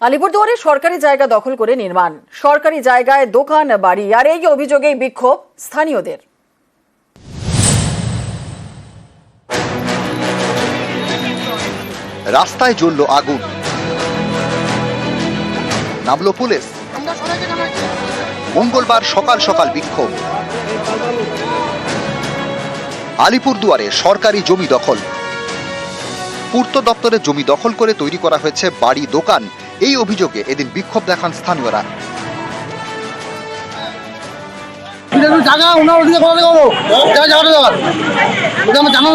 আলিপুরদুয়ারে সরকারি জায়গা দখল করে নির্মাণ। সরকারি জায়গায় দোকান, বাড়ি, আর এই অভিযোগেই বিক্ষোভ স্থানীয়দের। রাস্তায় জ্বলল আগুন। নামলো পুলিশ। মঙ্গলবার সকাল সকাল বিক্ষোভ। আলিপুরদুয়ারে সরকারি জমি দখল। পূর্ত দপ্তরের জমি দখল করে তৈরি করা হয়েছে বাড়ি, দোকান এই অভিযোগে এদিন বিক্ষোভ দেখান স্থানীয়রা। এটা একটু জায়গা ওনার ওদিকে করা দেবো জায়গা জায়গাটা দেওয়ার ওটা আমার জানানো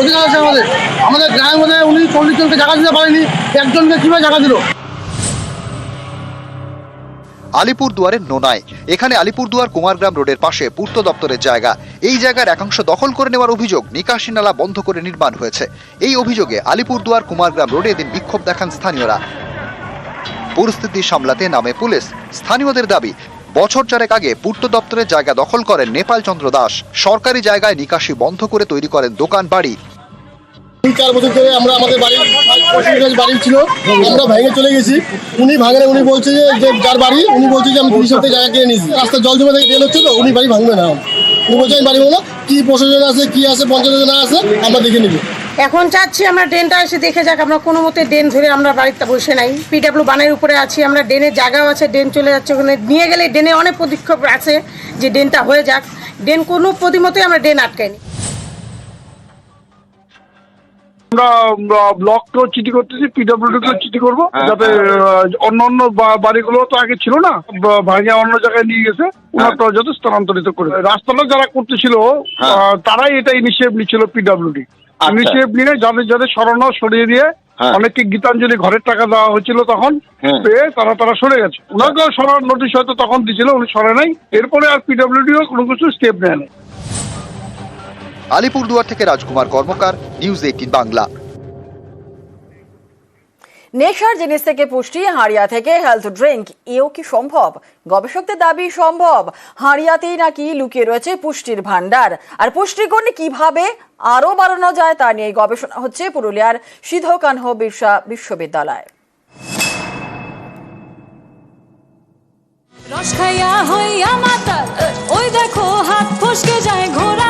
অধিকার আছে আমাদের। আমাদের গ্রামের মধ্যে উনি চল্লিশ জনকে জায়গা দিতে পারেনি একজনকে কীভাবে জায়গা দিল? আলিপুরদুয়ারের নোনায়। এখানে আলিপুরদুয়ার কুমারগ্রাম রোডের পাশে পূর্ত দপ্তরের জায়গা। এই জায়গার একাংশ দখল করে নেওয়ার অভিযোগ নিকাশি নালা বন্ধ করে নির্মাণ হয়েছে। এই অভিযোগে আলিপুরদুয়ার কুমারগ্রাম রোডে এদিন বিক্ষোভ দেখান স্থানীয়রা। পরিস্থিতি সামলাতে নামে পুলিশ। স্থানীয়দের দাবি, বছর চারেক আগে পূর্ত দপ্তরের জায়গা দখল করেন নেপাল চন্দ্র দাস। সরকারি জায়গায় নিকাশি বন্ধ করে তৈরি করেন দোকান বাড়ি। তিন চার বছর ধরে আমরা আমাদের বাড়ি বাড়ি ছিল, আমরা ভেঙে চলে গেছি। উনি ভাঙে উনি বলছে যে যার বাড়ি, উনি বলছে যে আমি তিরিশ সপ্তাহে জায়গা কিনে নিয়েছি। রাস্তা জল জমে থেকে তেল হচ্ছে তো, উনি বাড়ি ভাঙবে না উনি বলছে, আমি বাড়ি ভাঙবো না। কি প্রশাসন আছে, কি আছে, পঞ্চায়েত না আছে, আমরা দেখে নিবি। এখন চাচ্ছি আমরা ড্রেনটা এসে দেখে যাক আমরা কোনো মতে ড্রেন ধরে আমরা বাড়িতে বসে নাই। পিডাব্লিউ বানের উপরে আছি আমরা ড্রেনের জায়গাও আছে ড্রেন চলে যাচ্ছে ওখানে। নিয়ে গেলে ড্রেনে অনেক পদক্ষেপ আছে যে ড্রেনটা হয়ে যাক। ড্রেন কোনো প্রতিমতে আমরা ড্রেন আটকাইনি। আমরা ব্লককেও চিঠি করতেছি পিডব্লিউডিকেও চিঠি করব যাতে অন্য অন্য বাড়িগুলো তো আগে ছিল না ভাঙে অন্য জায়গায় নিয়ে গেছে ওনারটা যাতে স্থানান্তরিত করে রাস্তাটা যারা করতেছিল আহ, তারাই এটা ইনিশিয়েটিভ নিচ্ছিল পিডব্লিউডি ইনিশিয়েটিভ নিয়ে যাদের যাদের সরানো সরিয়ে দিয়ে অনেককে গীতাঞ্জলি ঘরের টাকা দেওয়া হয়েছিল তখন পেয়ে তারা তারা সরে গেছে। ওনাকেও সরার নোটিশ হয়তো তখন দিছিল উনি সরে নাই। এরপরে আর পিডব্লিউডিও কোনো কিছু স্টেপ নেয় আলিপুরদুয়ার থেকে রাজকুমার কর্মকার নিউজ এইটিন বাংলা। নেশার জিনিস থেকে পুষ্টি, হাড়িয়া থেকে হেলথ ড্রিঙ্ক এও কি সম্ভব? গবেষকদের দাবি, সম্ভব। হাড়িয়াতেই নাকি লুকিয়ে রয়েছে পুষ্টির ভান্ডার আর পুষ্টিগুণ কীভাবে আরও বাড়ানো যায় তা নিয়ে গবেষণা হচ্ছে পুরুলিয়ার সিধকানহ বিরসা বিশ্ববিদ্যালয়। রস খাইয়া হইয়া মাতাল, ওই দেখো হাত ফসকে যায় ঘোড়ার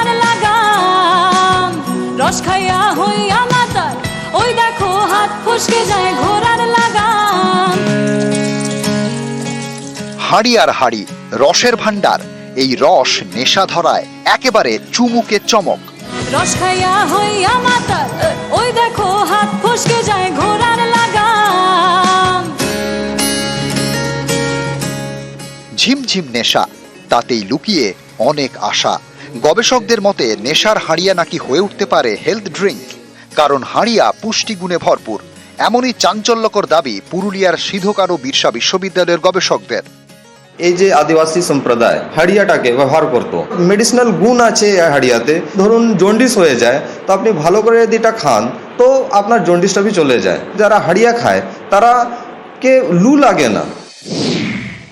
ফসকে যায় ঘোড়ার লাগাম। হাড়ি আর হাড়ি রসের ভান্ডার এই রস নেশা ধরায় একেবারে চুমুকে চমক। রস খাইয়া হইয়া মাতাল ওই দেখো হাত ফসকে যায় ঘোড়ার লাগাম। ঝিমঝিম নেশা তাতেই লুকিয়ে অনেক আশা। গবেষকদের মতে নেশার হাড়িয়া নাকি হয়ে উঠতে পারে হেলথ ড্রিঙ্ক কারণ হাড়িয়া পুষ্টিগুণে ভরপুর। এমনই চাঞ্চল্যকর দাবি পুরুলিয়ার সিধকারো বিরসা বিশ্ববিদ্যালয়ের গবেষকদের। এই যে আদিবাসী সম্প্রদায় হাড়িয়াটাকে ব্যবহার করত। মেডিসিনাল গুণ আছে হাড়িয়াতে। ধরুন জন্ডিস হয়ে যায় তো আপনি ভালো করে যদি এটা খান তো আপনার জন্ডিসটা বি চলে যায়। যারা হাড়িয়া খায় তারা কে লু লাগে না।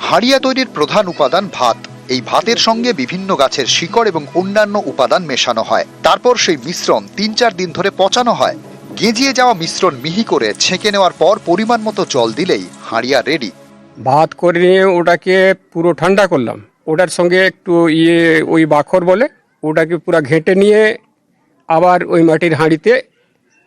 হাড়িয়া তৈরির প্রধান উপাদান ভাত। এই ভাতের সঙ্গে বিভিন্ন গাছের শিকড় এবং অন্যান্য উপাদান মেশানো হয়। তারপর সেই মিশ্রণ তিন চার দিন ধরে পচানো হয়। গেঁজিয়ে যাওয়া মিশ্রণ মিহি করে ছেঁকে নেওয়ার পর পরিমাণ মতো জল দিলেই হাড়িয়া রেডি ভাত করে নিয়ে ওটাকে পুরো ঠান্ডা করলাম। ওটার সঙ্গে একটু ইয়ে ওই বাখর বলে ওটাকে পুরো ঘেঁটে নিয়ে আবার ওই মাটির হাঁড়িতে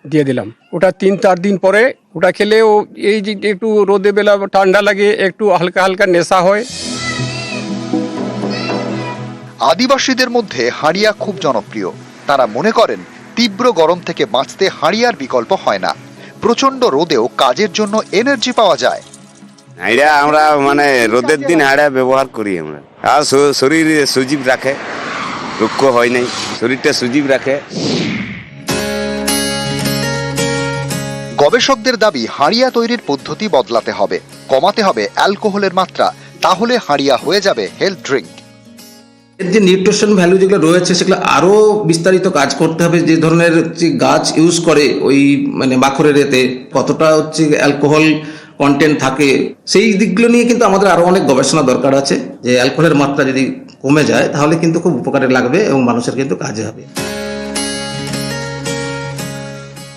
দিয়ে দিলাম। ওটা তিন চার দিন পরে ওটা খেলে ও এই যে একটু রোদে বেলা ঠান্ডা লাগে একটু হালকা হালকা নেশা হয়। আদিবাসীদের মধ্যে হাড়িয়া খুব জনপ্রিয়। তারা মনে করেন তীব্র গরম থেকে বাঁচতে হাড়িয়ার বিকল্প হয় না। প্রচণ্ড রোদেও কাজের জন্য এনার্জি পাওয়া যায়। হাঁড়া আমরা মানে রোদের দিন হাঁড়া ব্যবহার করি আমরা। আর শরীর সজীব রাখে রুক্ষ হয় নাই। শরীরটা সজীব রাখে। গবেষকদের দাবি হাড়িয়া তৈরির পদ্ধতি বদলাতে হবে কমাতে হবে অ্যালকোহলের মাত্রা তাহলে হাড়িয়া হয়ে যাবে হেলথ ড্রিঙ্ক যে নিউট্রিশন ভ্যালু যেগুলো রয়েছে, সেগুলো আরও বিস্তারিত কাজ করতে হবে। যে ধরনের হচ্ছে গাছ ইউজ করে ওই মানে মাখরের এতে, কতটা হচ্ছে অ্যালকোহল কন্টেন্ট থাকে, সেই দিকগুলো নিয়ে কিন্তু আমাদের আরও অনেক গবেষণা দরকার আছে। যে অ্যালকোহলের মাত্রা যদি কমে যায়, তাহলে কিন্তু খুব উপকারে লাগবে এবং মানুষের কিন্তু কাজে হবে।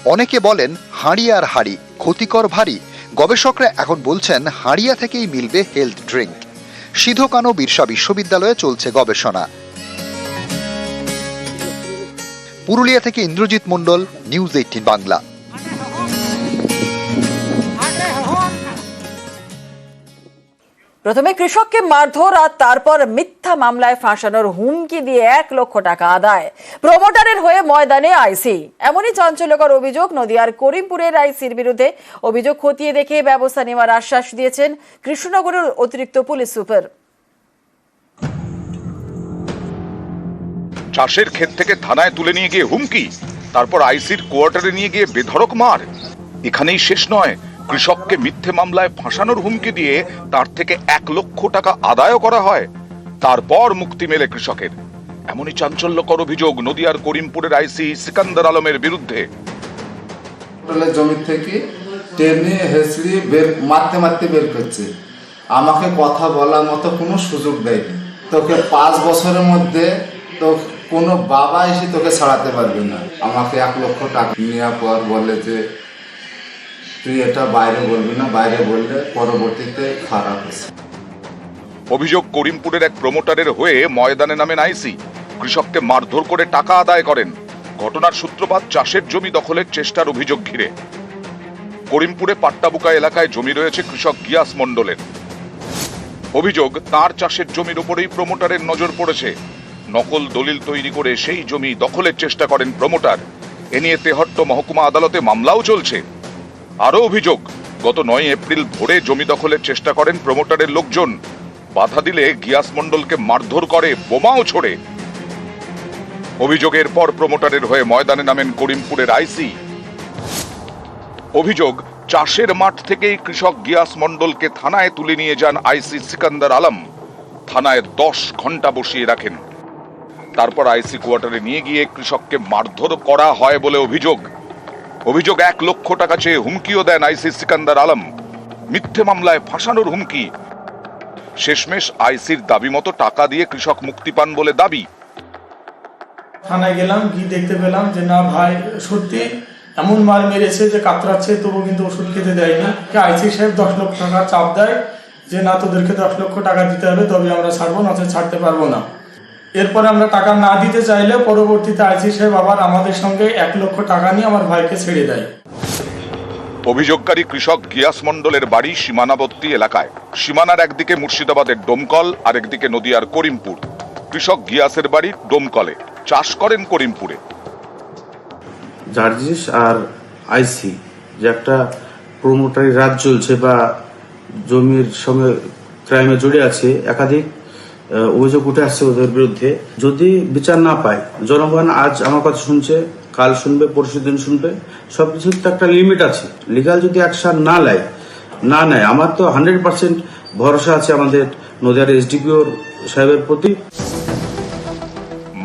অনেকে বলেন, হাঁড়ি আর হাড়ি ক্ষতিকর ভারী। গবেষকরা এখন বলছেন, হাড়িয়া থেকেই মিলবে হেলথ ড্রিঙ্ক সিধু কানো বিরসা বিশ্ববিদ্যালয়ে চলছে গবেষণা। পুরুলিয়া থেকে ইন্দ্রজিৎ মণ্ডল নিউজ এইটিন বাংলা। প্রথমে কৃষককে মারধর আর তারপর মিথ্যা মামলায় ফাঁসানোর হুমকি দিয়ে এক লক্ষ টাকা আদায়। প্রমোটারের হয়ে ময়দানে আইসি। এমনই চাঞ্চল্যকর অভিযোগ নদিয়ার করিমপুরের আইসির বিরুদ্ধে। অভিযোগ খতিয়ে দেখে ব্যবস্থা নেওয়ার আশ্বাস দিয়েছেন কৃষ্ণনগরের অতিরিক্ত পুলিশ সুপার। চাষের ক্ষেত থেকে থানায় তুলে নিয়ে গিয়ে হুমকি, তারপর আইসির কোয়ার্টারে নিয়ে গিয়ে বেধড়ক মার। এখানেই শেষ নয় কৃষককে মিথ্যে মামলায় ফাঁসানোর হুমকি দিয়ে তার থেকে এক লক্ষ টাকা আদায় করা হয়, তারপর মুক্তি মেলে কৃষকের। এমনই চাঞ্চল্যকর অভিযোগ নদিয়ার করিমপুরের আইসি সিকান্দার আলমের বিরুদ্ধে। জমি থেকে টেনে হেসড়ি বের, মারতে মারতে বের করছে। আমাকে কথা বলার মতো কোনো সুযোগ দেয়নি। তোকে পাঁচ বছরের মধ্যে তো কোনো বাবা এসে তোকে ছাড়াতে পারবে না। আমাকে এক লক্ষ টাকা নেওয়ার পর বলে যে তুই এটা বাইরে বলবি না, বাইরে বললে পরবর্তীতে খারাপ অভিযোগ করিমপুরের এক প্রমোটারের হয়ে ময়দানে নামেন আইসি। কৃষককে মারধর করে টাকা আদায় করেন। ঘটনার সূত্রপাত চাষের জমি দখলের চেষ্টার অভিযোগ ঘিরে। করিমপুরে পাট্টাবুকা এলাকায় জমি রয়েছে কৃষক গিয়াস মণ্ডলের। অভিযোগ, তার চাষের জমির উপরেই প্রমোটারের নজর পড়েছে। নকল দলিল তৈরি করে সেই জমি দখলের চেষ্টা করেন প্রমোটার। এ নিয়ে তেহট্ট মহকুমা আদালতে মামলাও চলছে। আরও অভিযোগ, গত নয় এপ্রিল ভোরে জমি দখলের চেষ্টা করেন প্রমোটারের লোকজন। বাধা দিলে গিয়াস মণ্ডলকে মারধর করে, বোমাও ছোড়ে। অভিযোগের পর প্রমোটারের হয়ে ময়দানে নামেন করিমপুরের আইসি। অভিযোগ, চাষের মাঠ থেকেই কৃষক গিয়াস মণ্ডলকে থানায় তুলে নিয়ে যান আইসি সিকান্দার আলম। থানায় দশ ঘণ্টা বসিয়ে রাখেন। তারপর আইসি কোয়ার্টারে নিয়ে গিয়ে কৃষককে মারধর করা হয় বলে অভিযোগ। অভিযোগ এক লক্ষ টাকা চেয়ে হুমকিও দেন আইসি সিকান্দার আলম। মিথ্যে মামলায় ফাঁসানোর হুমকি। শেষমেশ আইসির দাবি মতো টাকা দিয়ে কৃষক মুক্তি পান বলে দাবি। থানায় গেলাম, গিয়ে দেখতে পেলাম যে, না ভাই, সত্যি এমন মার মেরেছে যে কাতরাচ্ছে, তবু কিন্তু ওষুধ খেতে দেয়নি আইসি সাহেব দশ লক্ষ টাকা চাপ দেয় যে, না, তোদেরকে দশ লক্ষ টাকা দিতে হবে, তবে আমরা ছাড়বো না ছাড়তে পারব না। এরপরে আমরা টাকা না দিতে চাইলে পরবর্তীতে আইসি সাহেব আবার আমাদের সঙ্গে এক লক্ষ টাকা নিয়ে আমার ভাইকে ছেড়ে দেয়। অভিযোগকারী কৃষক গিয়াস মণ্ডলের বাড়ি সীমানাবর্তী এলাকায়। সীমানার একদিকে মুর্শিদাবাদের ডোমকল আর একদিকে নদিয়ার করিমপুর। কৃষক গিয়াসের বাড়ি ডোমকলে। চাষ করেন করিমপুরে। জার্জিস আর আইসি যে একটা প্রমোটারি রাজ চলছে বা জমির সঙ্গে ক্রাইমে জড়ে আছে একাধিক অভিযোগ উঠে আসছে ওদের বিরুদ্ধে। যদি বিচার না পায়, জনগণ আজ আমার কথা শুনছে, কাল শুনবে, পরশু দিন শুনবে সব কিছুর তো একটা লিমিট আছে। লিগাল যদি অ্যাকশন না নেয় না নেয়, আমার তো হান্ড্রেড পার্সেন্ট ভরসা আছে আমাদের নদিয়ার এসডিপিওর সাহেবের প্রতি।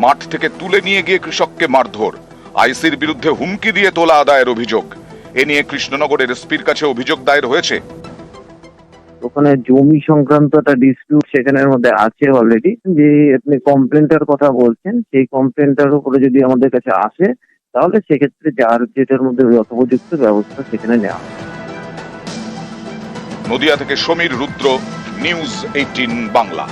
মাঠ থেকে তুলে নিয়ে গিয়ে কৃষককে মারধর। আইসির বিরুদ্ধে হুমকি দিয়ে তোলা আদায়ের অভিযোগ। এ নিয়ে কৃষ্ণনগরের এসপির কাছে অভিযোগ দায়ের হয়েছে। ওখানে জমি সংক্রান্ত একটা ডিসপিউট সেখানের মধ্যে আছে অলরেডি যে আপনি কমপ্লেনটার কথা বলছেন, সেই কমপ্লেনটার উপরে যদি আমাদের কাছে আসে, তাহলে সেক্ষেত্রে যার যেটার মধ্যে যথোপযুক্ত ব্যবস্থা সেখানে নেওয়া। নদিয়া থেকে সমীর রুদ্র, নিউজ এইটিন বাংলা